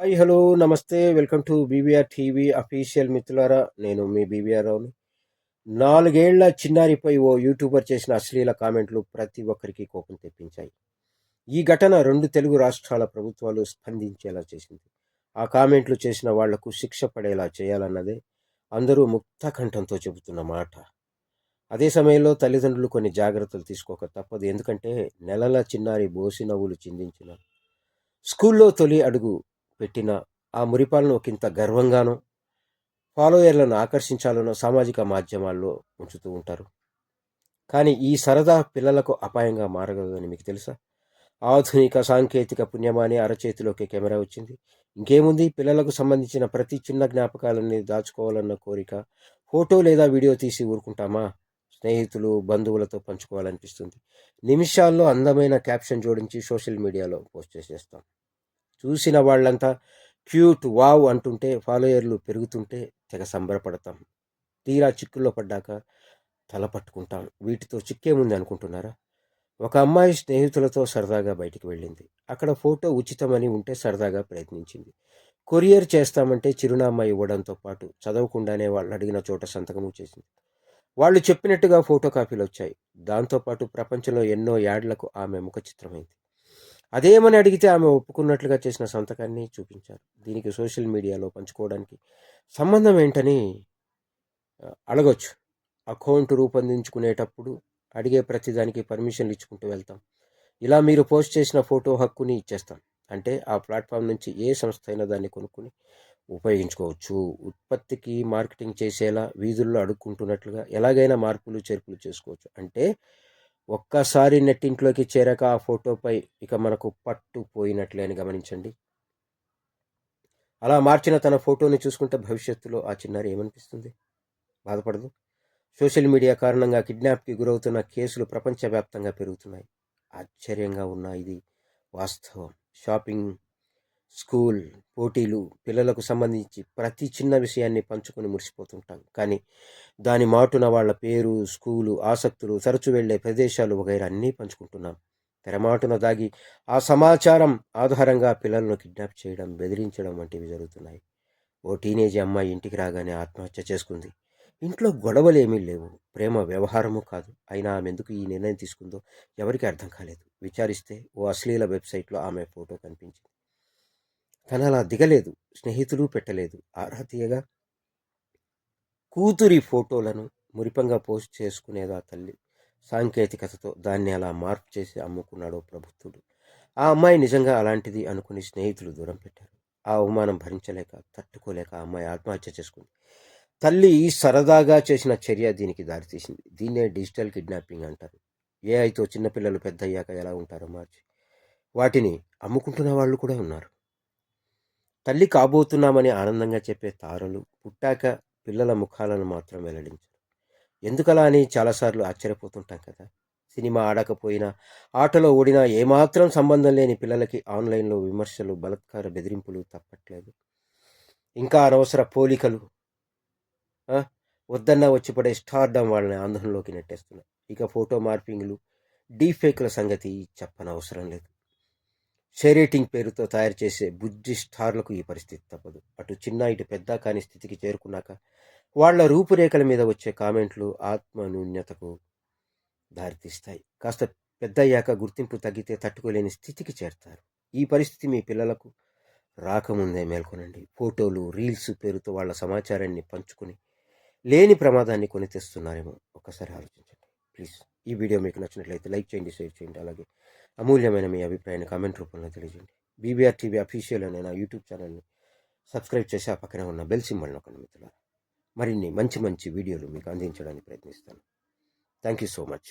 Hi hello నమస్తే. Welcome to BBR TV official మిత్రులారా. నేను మీ బీబీఆర్ రావుని. నాలుగేళ్ళ చిన్నారిపై ఓ యూట్యూబర్ చేసిన అశ్లీల కామెంట్లు ప్రతి ఒక్కరికి కోపం తెప్పించాయి. ఈ ఘటన రెండు తెలుగు రాష్ట్రాల ప్రభుత్వాలు స్పందించేలా చేసింది. ఆ కామెంట్లు చేసిన వాళ్ళకు శిక్ష పడేలా చేయాలన్నదే అందరూ ముక్త కంఠంతో చెబుతున్న మాట. అదే సమయంలో తల్లిదండ్రులు కొన్ని జాగ్రత్తలు తీసుకోక తప్పదు. ఎందుకంటే నెలల చిన్నారి బోసి నవ్వులు చిందించిన స్కూల్లో తొలి అడుగు పెట్టిన ఆ మురిపాలను ఒకంత గర్వంగానో ఫాలోయర్లను ఆకర్షించాలనో సామాజిక మాధ్యమాల్లో ఉంచుతూ ఉంటారు. కానీ ఈ సరదా పిల్లలకు అపాయంగా మారగలదని మీకు తెలుసా? ఆధునిక సాంకేతిక పుణ్యమాని అరచేతిలోకి కెమెరా వచ్చింది. ఇంకేముంది? పిల్లలకు సంబంధించిన ప్రతి చిన్న జ్ఞాపకాలని దాచుకోవాలన్న కోరిక ఫోటో లేదా వీడియో తీసి ఊరుకుంటామా? స్నేహితులు బంధువులతో పంచుకోవాలనిపిస్తుంది. నిమిషాల్లో అందమైన క్యాప్షన్ జోడించి సోషల్ మీడియాలో పోస్ట్ చేసేస్తాం. చూసిన వాళ్ళంతా క్యూట్ వావ్ అంటుంటే ఫాలోయర్లు పెరుగుతుంటే తెగ సంబరపడతాం. తీరా చిక్కుల్లో పడ్డాక తల పట్టుకుంటాం. వీటితో చిక్కేముంది అనుకుంటున్నారా? ఒక అమ్మాయి స్నేహితులతో సరదాగా బయటికి వెళ్ళింది. అక్కడ ఫోటో ఉచితమని ఉంటే సరదాగా ప్రయత్నించింది. కొరియర్ చేస్తామంటే చిరునామా ఇవ్వడంతో పాటు చదవకుండానే వాళ్ళు అడిగిన చోట సంతకము చేసింది. వాళ్ళు చెప్పినట్టుగా ఫోటో కాపీలు వచ్చాయి దాంతోపాటు ప్రపంచంలో ఎన్నో యాడ్లకు ఆమె ముఖ చిత్రమైంది అదేమని అడిగితే ఆమె ఒప్పుకున్నట్లుగా చేసిన సంతకాన్ని చూపించారు. దీనికి సోషల్ మీడియాలో పంచుకోవడానికి సంబంధం ఏంటని అడగొచ్చు. అకౌంట్ రూపొందించుకునేటప్పుడు అడిగే ప్రతిదానికి పర్మిషన్లు ఇచ్చుకుంటూ వెళ్తాం. ఇలా మీరు పోస్ట్ చేసిన ఫోటో హక్కుని ఇచ్చేస్తాం. అంటే ఆ ప్లాట్ఫామ్ నుంచి ఏ సంస్థ అయినా దాన్ని కొనుక్కుని ఉపయోగించుకోవచ్చు. ఉత్పత్తికి మార్కెటింగ్ చేసేలా వీధుల్లో అడుక్కుంటున్నట్లుగా ఎలాగైనా మార్పులు చేర్పులు చేసుకోవచ్చు. అంటే ఒక్కసారి నెట్టింట్లోకి చేరాక ఆ ఫోటోపై ఇక మనకు పట్టు పోయినట్లే అని గమనించండి. అలా మార్చిన తన ఫోటోని చూసుకుంటే భవిష్యత్తులో ఆ చిన్నారి ఏమనిపిస్తుంది? బాధపడదు. సోషల్ మీడియా కారణంగా కిడ్నాప్కి గురవుతున్న కేసులు ప్రపంచవ్యాప్తంగా పెరుగుతున్నాయి. ఆశ్చర్యంగా ఉన్న ఇది వాస్తవం. షాపింగ్ స్కూల్ పోటీలు పిల్లలకు సంబంధించి ప్రతి చిన్న విషయాన్ని పంచుకొని మురిసిపోతుంటాం. కానీ దాని మాటున వాళ్ళ పేరు స్కూలు ఆసక్తులు తరచు వెళ్ళే ప్రదేశాలు వగైరా అన్నీ పంచుకుంటున్నాం. తెరమాటున దాగి ఆ సమాచారం ఆధారంగా పిల్లలను కిడ్నాప్ చేయడం బెదిరించడం వంటివి జరుగుతున్నాయి. ఓ టీనేజ్ అమ్మాయి ఇంటికి రాగానే ఆత్మహత్య చేసుకుంది. ఇంట్లో గొడవలు ఏమీ లేవు. ప్రేమ వ్యవహారము కాదు. అయినా ఆమె ఎందుకు ఈ నిర్ణయం తీసుకుందో ఎవరికి అర్థం కాలేదు. విచారిస్తే ఓ అశ్లీల వెబ్సైట్లో ఆమె ఫోటో కనిపించింది. తన అలా దిగలేదు. స్నేహితులు పెట్టలేదు. ఆరా కూతురి ఫోటోలను మురిపంగా పోస్ట్ చేసుకునేదా తల్లి. సాంకేతికతతో దాన్ని అలా మార్పు చేసి అమ్ముకున్నాడో ప్రభుత్వుడు. ఆ అమ్మాయి నిజంగా అలాంటిది అనుకుని స్నేహితులు దూరం పెట్టారు. ఆ అవమానం భరించలేక తట్టుకోలేక ఆ అమ్మాయి ఆత్మహత్య చేసుకుంది. తల్లి సరదాగా చేసిన చర్య దీనికి దారితీసింది దీన్నే డిజిటల్ కిడ్నాపింగ్ అంటారు. ఏ అయితే చిన్నపిల్లలు పెద్ద అయ్యాక ఎలా ఉంటారో మార్చి. వాటిని అమ్ముకుంటున్న వాళ్ళు కూడా ఉన్నారు. తల్లి కాబోతున్నామని ఆనందంగా చెప్పే తారలు పుట్టాక పిల్లల ముఖాలను మాత్రం వెల్లడించరు. ఎందుకలా అని చాలాసార్లు ఆశ్చర్యపోతుంటాం కదా. సినిమా ఆడకపోయినా ఆటలో ఓడినా ఏమాత్రం సంబంధం లేని పిల్లలకి ఆన్లైన్లో విమర్శలు బలత్కార బెదిరింపులు తప్పట్లేదు. ఇంకా అనవసర పోలికలు వద్దన్నా వచ్చి పడే స్టార్డం వాళ్ళని ఆందోళనలోకి నెట్టేస్తున్నాయి. ఇక ఫోటో మార్పింగ్లు డీఫేక్ల సంగతి చెప్పనవసరం లేదు. షేరేటింగ్ పేరుతో తయారు చేసే బుద్ధి స్టార్లకు ఈ పరిస్థితి తప్పదు. అటు చిన్న ఇటు పెద్ద కాని స్థితికి చేరుకున్నాక వాళ్ళ రూపురేఖల మీద వచ్చే కామెంట్లు ఆత్మన్యూన్యతకు దారితీస్తాయి. కాస్త పెద్దయ్యాక గుర్తింపు తగ్గితే తట్టుకోలేని స్థితికి చేరతారు. ఈ పరిస్థితి మీ పిల్లలకు రాకముందే మేల్కొనండి. ఫోటోలు రీల్స్ పేరుతో వాళ్ళ సమాచారాన్ని పంచుకుని లేని ప్రమాదాన్ని కొని తెస్తున్నారేమో. ఒక్కసారి ఆలోచించండి. ప్లీజ్. ఈ వీడియో మీకు నచ్చినట్లయితే లైక్ చేయండి షేర్ చేయండి. అలాగే అమూల్యమైన మీ అభిప్రాయాన్ని కామెంట్ రూపంలో తెలియజేయండి. బీబీఆర్ టీవీ అఫీషియల్ అనే నా యూట్యూబ్ ఛానల్ని సబ్స్క్రైబ్ చేసి ఆ పక్కన ఉన్న బెల్ సింబల్ నొక్కండి మిత్రులారా. మరిన్ని మంచి మంచి వీడియోలు మీకు అందించడానికి ప్రయత్నిస్తాను. Thank you so much.